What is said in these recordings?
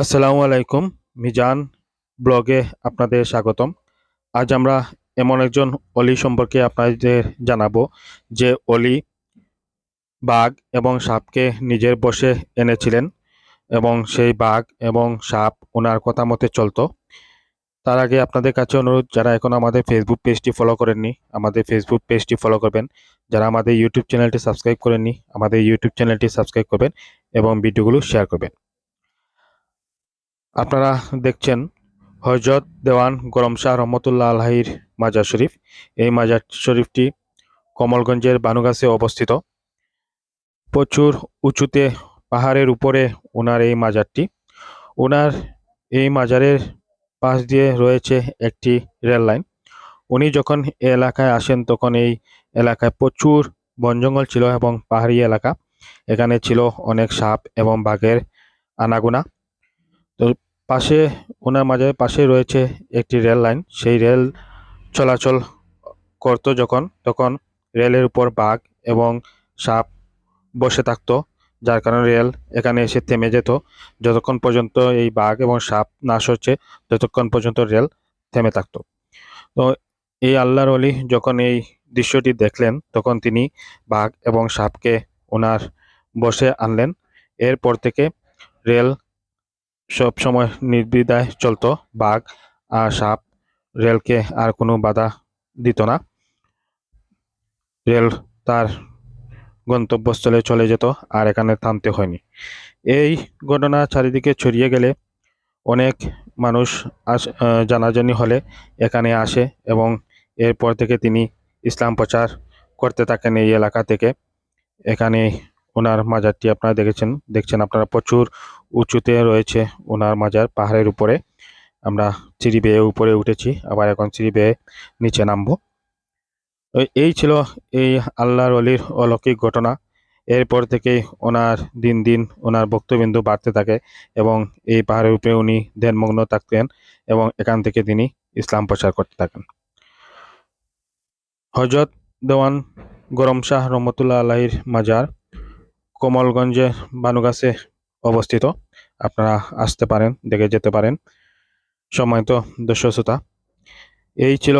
আসসালামু আলাইকুম, মিজান ব্লগে আপনাদের স্বাগতম। আজ আমরা এমন একজন অলি সম্পর্কে আপনাদের জানাব যে অলি বাঘ এবং সাপকে নিজের বসে এনেছিলেন এবং সেই বাঘ এবং সাপ ওনার কথা মতে চলতো। তার আগে আপনাদের কাছে অনুরোধ, যারা এখন আমাদের ফেসবুক পেজটি ফলো করেননি, আমাদের ফেসবুক পেজটি ফলো করবেন। যারা আমাদের ইউটিউব চ্যানেলটি সাবস্ক্রাইব করেননি, আমাদের ইউটিউব চ্যানেলটি সাবস্ক্রাইব করবেন এবং ভিডিওগুলো শেয়ার করবেন। আপনারা দেখছেন হজরত দেওয়ান গরম শাহ রহমতুল্লাহ আলহির মাজার শরীফ। এই মাজার শরীফটি কমলগঞ্জের বানুগাছে অবস্থিত। প্রচুর উঁচুতে পাহাড়ের উপরে ওনার এই মাজারটি। ওনার এই মাজারের পাশ দিয়ে রয়েছে একটি রেল লাইন। উনি যখন এই এলাকায় আসেন তখন এই এলাকায় প্রচুর বন জঙ্গল ছিল এবং পাহাড়ি এলাকা। এখানে ছিল অনেক সাপ এবং বাঘের আনাগোনা। তো পাশে, ওনার মাঝে পাশে রয়েছে একটি রেল লাইন। সেই রেল চলাচল করতো যখন, তখন রেলের উপর বাঘ এবং সাপ বসে থাকতো, যার কারণে রেল এখানে এসে থেমে যেত। যতক্ষণ পর্যন্ত এই বাঘ এবং সাপ নাশ হচ্ছে, ততক্ষণ পর্যন্ত রেল থেমে থাকতো। তো এই আল্লাহর অলি যখন এই দৃশ্যটি দেখলেন, তখন তিনি বাঘ এবং সাপকে ওনার বসে আনলেন। এরপর থেকে রেল সব সময় নির্দ্বিধায় চলতো, বাঘ আর সাপ, রেলকে আর কোনো বাধা দিত না। রেল তার গন্তব্যস্থলে চলে যেত আর এখানে থামতে হয়নি। এই ঘটনা চারিদিকে ছড়িয়ে গেলে অনেক মানুষ আস জানাজানি হলে এখানে আসে এবং এরপর থেকে তিনি ইসলাম প্রচার করতে থাকেন এই এলাকা থেকে। এখানে ওনার মাজারটি আপনারা দেখেছেন, দেখছেন আপনারা প্রচুর উঁচুতে রয়েছে ওনার মাজার পাহাড়ের উপরে। আমরা সিঁড়ি বেয়ে উপরে উঠেছি, আবার এখন সিঁড়ি বেয়ে নিচে নামবো। এই ছিল এই আল্লাহর অলির অলৌকিক ঘটনা। এরপর থেকেই ওনার দিন দিন ওনার ভক্তবিন্দু বাড়তে থাকে এবং এই পাহাড়ের উপরে উনি ধ্যানমগ্ন থাকতেন এবং এখান থেকে তিনি ইসলাম প্রচার করতে থাকেন। হজরত দেওয়ান গরম শাহ রহমতুল্লাহ আলাহির মাজার কমলগঞ্জের বানুগাছে অবস্থিত। আপনারা আসতে পারেন, দেখে যেতে পারেন। সম্মানিত দর্শক শ্রোতা, এই ছিল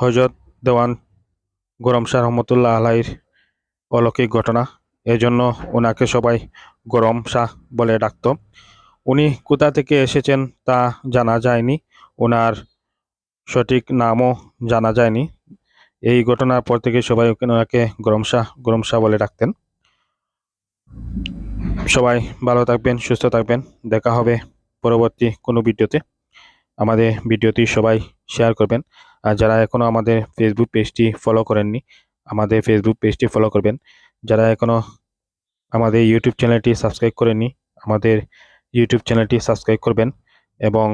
হজরত দেওয়ান গরম শাহ রহমতুল্লাহ আলাহির অলৌকিক ঘটনা। এই জন্য ওনাকে সবাই গরম শাহ বলে ডাকতো। উনি কোথা থেকে এসেছেন তা জানা যায়নি। ওনার সঠিক নামও জানা যায়নি। এই ঘটনার পর থেকে সবাই ওনাকে গরম শাহ গরম শাহ বলে ডাকতেন। সবাই ভালো থাকবেন, সুস্থ থাকবেন। দেখা হবে পরবর্তী কোনো ভিডিওতে। আমাদের ভিডিওটি সবাই শেয়ার করবেন। আর যারা এখনও আমাদের ফেসবুক পেজটি ফলো করেননি, আমাদের ফেসবুক পেজটি ফলো করবেন। যারা এখনও আমাদের ইউটিউব চ্যানেলটি সাবস্ক্রাইব করেননি, আমাদের ইউটিউব চ্যানেলটি সাবস্ক্রাইব করবেন এবং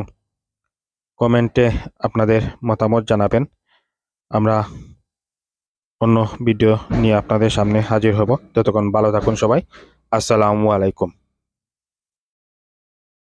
কমেন্টে আপনাদের মতামত জানাবেন। আমরা অন্য ভিডিও নিয়ে আপনাদের সামনে হাজির হব। ততক্ষণ ভালো থাকুন সবাই। আসসালামু আলাইকুম।